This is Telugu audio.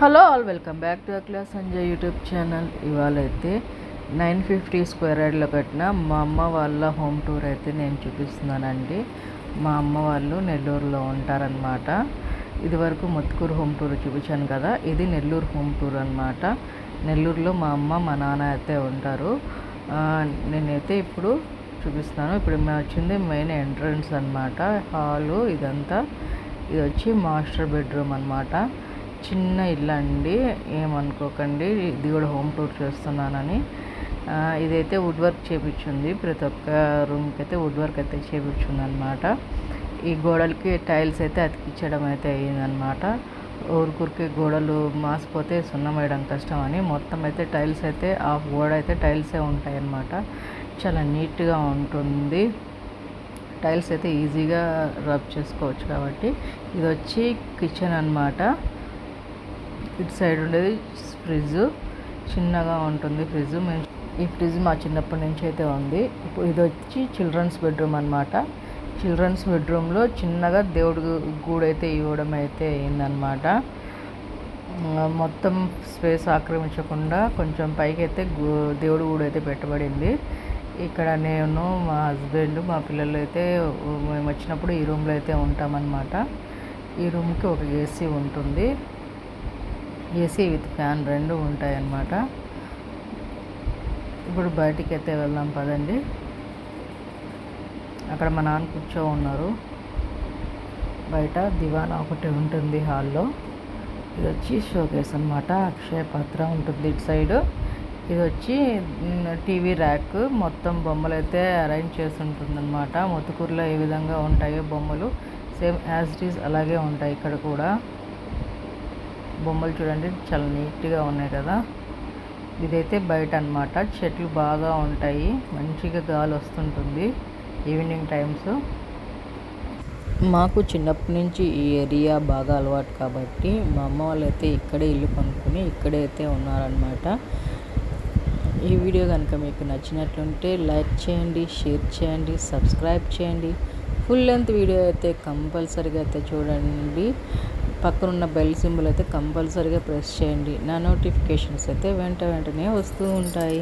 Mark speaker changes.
Speaker 1: Hello all welcome back to Akla Sanjay YouTube channel. ఇవాళ అయితే నైన్ ఫిఫ్టీ స్క్వేర్ యార్డ్లో కట్టిన మా అమ్మ వాళ్ళ హోమ్ టూర్ అయితే నేను చూపిస్తున్నానండి. మా అమ్మ వాళ్ళు నెల్లూరులో ఉంటారనమాట ఇదివరకు వరకు హోమ్ టూర్ చూపించాను కదా ఇది నెల్లూరు హోమ్ టూర్ అనమాట నెల్లూరులో మా అమ్మ మా నాన్న అయితే ఉంటారు. నేనైతే ఇప్పుడు చూపిస్తాను. ఇప్పుడు మేము వచ్చింది మెయిన్ ఎంట్రన్స్ అనమాట హాలు ఇదంతా. ఇది వచ్చి మాస్టర్ బెడ్రూమ్ అనమాట చిన్న ఇల్లు అండి. ఏమనుకోకండి. ఇది కూడా హోమ్ టూర్ చేస్తున్నానని. ఇదైతే వుడ్ వర్క్ చేపించింది. ప్రతి ఒక్క రూమ్కి అయితే వుడ్ వర్క్ అయితే చేపించింది అనమాట ఈ గోడలకి టైల్స్ అయితే అతికించడం అయితే అయ్యిందనమాట. ఊరికూరికి గోడలు మాసిపోతే సున్నం వేయడం కష్టం అని మొత్తం అయితే టైల్స్ అయితే ఆ గోడ అయితే టైల్సే ఉంటాయి అన్నమాట చాలా నీట్గా ఉంటుంది. టైల్స్ అయితే ఈజీగా రబ్ చేసుకోవచ్చు కాబట్టి. ఇది వచ్చి కిచెన్ అన్నమాట. ఇటు సైడ్ ఉండేది ఫ్రిడ్జ్. చిన్నగా ఉంటుంది ఫ్రిడ్జ్. మేము ఈ ఫ్రిడ్జ్ మా చిన్నప్పటి నుంచి అయితే ఉంది. ఇప్పుడు ఇది వచ్చి చిల్డ్రన్స్ బెడ్రూమ్ అనమాట చిల్డ్రన్స్ బెడ్రూమ్లో చిన్నగా దేవుడు గూడు అయితే ఇవ్వడం అయితే అయిందనమాట మొత్తం స్పేస్ ఆక్రమించకుండా కొంచెం పైకి అయితే దేవుడు గూడు అయితే పెట్టబడింది. ఇక్కడ నేను మా హస్బెండ్ మా పిల్లలు అయితే మేము వచ్చినప్పుడు ఈ రూమ్లో అయితే ఉంటామన్నమాట. ఈ రూమ్కి ఒక ఏసీ ఉంటుంది. ఏసీ విత్ ఫ్యాన్ రెండు ఉంటాయన్నమాట. ఇప్పుడు బయటికి అయితే వెళ్దాం పదండి. అక్కడ మా నాన్న కూర్చో ఉన్నారు బయట దివానా ఒకటి ఉంటుంది హాల్లో. ఇది వచ్చి షోకేస్ అనమాట అక్షయ పాత్ర ఉంటుంది ఇటు సైడ్. ఇది వచ్చి టీవీ ర్యాక్. మొత్తం బొమ్మలు అయితే అరేంజ్ చేసి ఉంటుందన్నమాట మొత్తుకూరులో ఏ విధంగా ఉంటాయో బొమ్మలు. సేమ్ యాజ్ ఇట్ ఈస్ అలాగే ఉంటాయి ఇక్కడ కూడా. బొమ్మలు చూడండి చాలా నీట్గా ఉన్నాయి కదా. ఇదైతే బయట అన్నమాట చెట్లు బాగా ఉంటాయి. మంచిగా గాలి వస్తుంటుంది ఈవినింగ్ టైమ్స్. మాకు చిన్నప్పటి నుంచి ఈ ఏరియా బాగా అలవాటు కాబట్టి మా అమ్మ వాళ్ళు అయితే ఇక్కడే ఇల్లు కొనుక్కొని ఇక్కడే అయితే ఉన్నారనమాట. ఈ వీడియో కనుక మీకు నచ్చినట్లుంటే లైక్ చేయండి షేర్ చేయండి సబ్స్క్రైబ్ చేయండి. ఫుల్ లెంత్ వీడియో అయితే కంపల్సరీగా అయితే చూడండి. పక్కనున్న బెల్ సింబల్ అయితే కంపల్సరీగా ప్రెస్ చేయండి. నా నోటిఫికేషన్స్ అయితే వెంట వెంటనే వస్తూ ఉంటాయి.